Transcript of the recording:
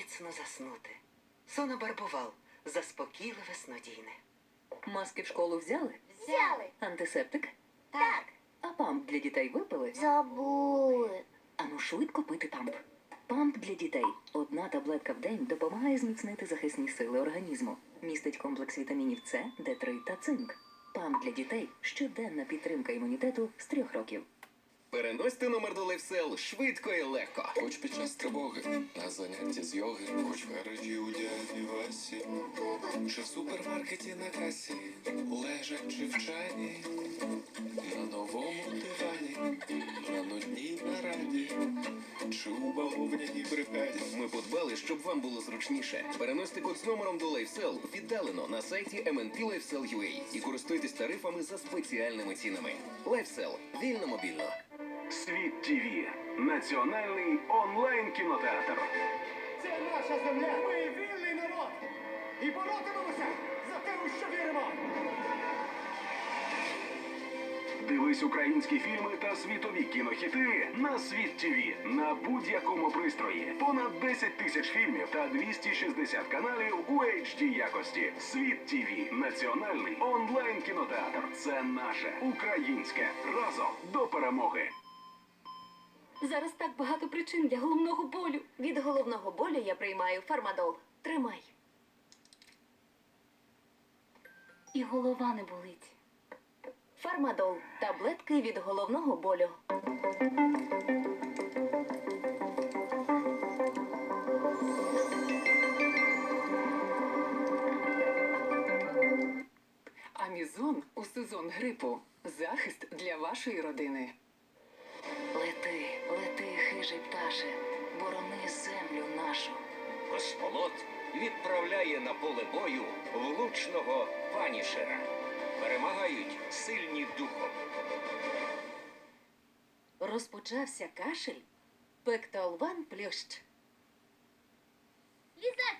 міцно заснути. Сонобарбувал заспокійливе снодійне. Маски в школу взяли? Взяли. Антисептик? Так. А памп для дітей випили? Забули. Ану швидко пити памп. Памп для дітей. Одна таблетка в день допомагає зміцнити захисні сили організму. Містить комплекс вітамінів С, Д3 та цинк. Памп для дітей щоденна підтримка імунітету з трьох років. Переносьте номер до лайфсел швидко і легко. Хоч під час тривоги, на занятті з йоги, хоч в гаражі у дяді Васі, чи в супермаркеті на касі, лежачи в чайні, на новому дивані, на нудній нараді, чи у бавовняній бригаді. Ми подбали, щоб вам було зручніше. Переносьте код з номером до лайфсел віддалено на сайті MNP і користуйтесь тарифами за спеціальними цінами. Лайфсел вільно мобільно. Світ ТВ – національний онлайн кінотеатр. Це наша земля. Ми вільний народ. І боротимемося за те, у що віримо. Дивись українські фільми та світові кінохіти на Світ ТВ на будь-якому пристрої. Понад 10 тисяч фільмів та 260 каналів у HD якості. Світ ТВ – національний онлайн кінотеатр. Це наше українське разом до перемоги. Зараз так багато причин для головного болю. Від головного болю я приймаю фармадол. Тримай. І голова не болить. Фармадол таблетки від головного болю. Амізон у сезон грипу. Захист для вашої родини. Пташе, борони землю нашу. Космолот відправляє на поле бою влучного панішера. Перемагають сильні духом. Розпочався кашель. Пекталван плющ. Лізак